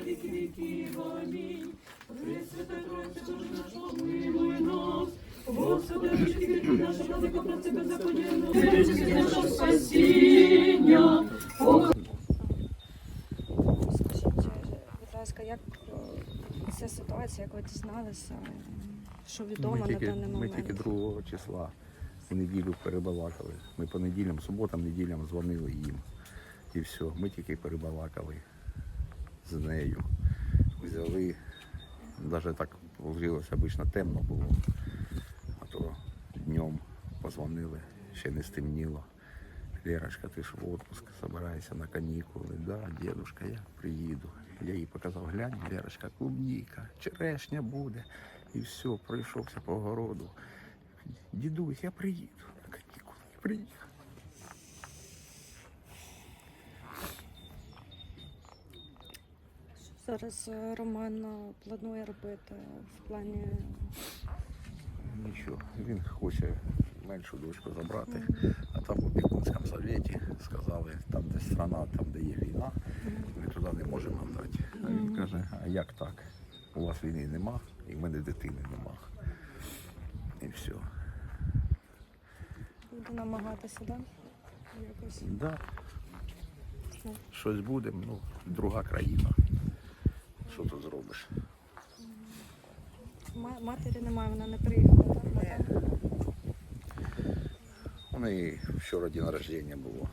на віки віків. Амінь. Пресвята Тройця, Боже наш, помилуй нас. Господи, ручки від нашого владико, про тебе заподіяно. Ручки нашого спасіння. Скажіть, будь ласка, як е, ця ситуація, як ви дізналися, що відомо на тільки, даний ми тільки 2 числа у неділю перебалакали. Ми по неділям, суботам, неділям дзвонили їм. І все. Ми тільки перебалакали з нею. Взяли, навіть так вийшло, обично темно було. А то днем позвонили, ще не стемніло. Лерочка, ти ж в отпуск собираєшся на канікули. Да, дедушка, я приїду. Я їй показав, глянь, Лерочка, клубніка, черешня буде. І все, пройшовся по городу. Дідусь, я приїду на канікули. Я приїду. Зараз е, Роман е, планує робити в плані Нічого, він хоче меншу дочку забрати, а там в опікунському совєті сказали, там де страна, там де є війна, ми туди не можемо дати. А він каже, а як так? У вас війни нема, і в мене дитини нема. І все. буде намагатися, да? Якось. Да, ну, щось буде, ну, друга країна. Що тут зробиш? Матері немає, вона не приїхала, так? У неї вчора день народження було.